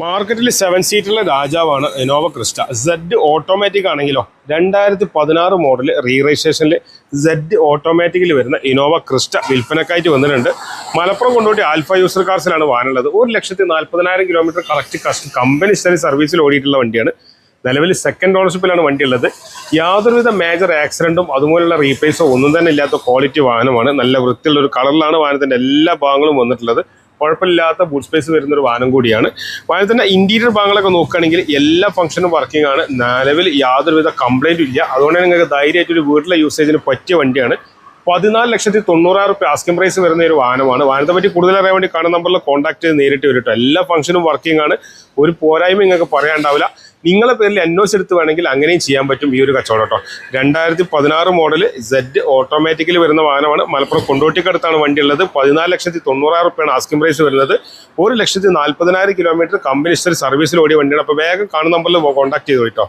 മാർക്കറ്റിൽ സെവൻ സീറ്ററിലെ രാജാവാണ് Innova Crysta. Z automatic ആണെങ്കിലോ രണ്ടായിരത്തി പതിനാറ് മോഡൽ റീ രജിസ്ട്രേഷനിൽ സെഡ് ഓട്ടോമാറ്റിക്കിൽ വരുന്ന ഇനോവ ക്രിസ്റ്റ വിൽപ്പനക്കായിട്ട് വന്നിട്ടുണ്ട്. മലപ്പുറം കൊണ്ടുപോയി ആൽഫ യൂസർ കാർസിലാണ് വാനുള്ളത് ഒരു ലക്ഷത്തി നാൽപ്പതിനായിരം കിലോമീറ്റർ കറക്റ്റ് കസ്റ്റ് കമ്പനി സ്ഥലം സർവീസിൽ ഓടിയിട്ടുള്ള വണ്ടിയാണ്. നിലവിൽ സെക്കൻഡ് ഓണർഷിപ്പിലാണ് വണ്ടി ഉള്ളത് യാതൊരുവിധ മേജർ ആക്സിഡന്റും അതുപോലുള്ള റീപ്ലേസോ ഒന്നും തന്നെ ഇല്ലാത്ത ക്വാളിറ്റി വാഹനമാണ്. നല്ല വൃത്തിയുള്ള ഒരു കളറിലാണ് വാഹനത്തിന്റെ എല്ലാ ഭാഗങ്ങളും വന്നിട്ടുള്ളത്. കുഴപ്പമില്ലാത്ത ബൂട്ട് സ്പേസ് വരുന്ന ഒരു വാഹനം കൂടിയാണ്. വാഹനത്തിന്റെ ഇന്റീരിയർ ഭാഗങ്ങളൊക്കെ നോക്കുകയാണെങ്കിൽ എല്ലാ ഫംഗ്ഷനും വർക്കിംഗ് ആണ്. നിലവിൽ യാതൊരുവിധ കംപ്ലൈന്റും ഇല്ല. അതുകൊണ്ട് തന്നെ നിങ്ങൾക്ക് ധൈര്യമായിട്ട് ഒരു വീട്ടിലെ യൂസേജിന് പറ്റിയ വണ്ടിയാണ്. പതിനാല് ലക്ഷത്തി തൊണ്ണൂറായിരം റുപ്യ ആസ്കിംഗ് പ്രൈസ് വരുന്ന ഒരു വാഹനമാണ്. വാഹനത്തെ പറ്റി കൂടുതൽ അറിയാൻ വേണ്ടി കാണുന്ന നമ്പറിൽ കോൺടാക്ട് ചെയ്ത് നേരിട്ട് വരും എല്ലാ ഫംഗ്ഷനും വർക്കിംഗ് ആണ്. ഒരു പോരായ്മ നിങ്ങൾക്ക് പറയാനുണ്ടാവില്ല. നിങ്ങളെ പേരിൽ അന്വേഷിച്ച് എടുത്ത് വേണമെങ്കിൽ അങ്ങനെയും ചെയ്യാൻ പറ്റും ഈ ഒരു കച്ചവടം കേട്ടോ. രണ്ടായിരത്തി പതിനാറ് മോഡൽ സെഡ് ഓട്ടോമാറ്റിക്കലി വരുന്ന വാഹനമാണ്. മലപ്പുറം കൊണ്ടോട്ടിക്കടുത്താണ് വണ്ടി ഉള്ളത് പതിനാല് ലക്ഷത്തി തൊണ്ണൂറായിരം റുപ്യാണ് ആസ്കിം പ്രൈസ് വരുന്നത്. ഒരു ലക്ഷത്തി നാൽപ്പതിനായിരം കിലോമീറ്റർ കമ്പനി സർവീസിൽ ഓടിയ വണ്ടിയാണ്. അപ്പോൾ വേഗം കാണുന്ന നമ്പറിൽ കോൺടാക്ട് ചെയ്തു കേട്ടോ.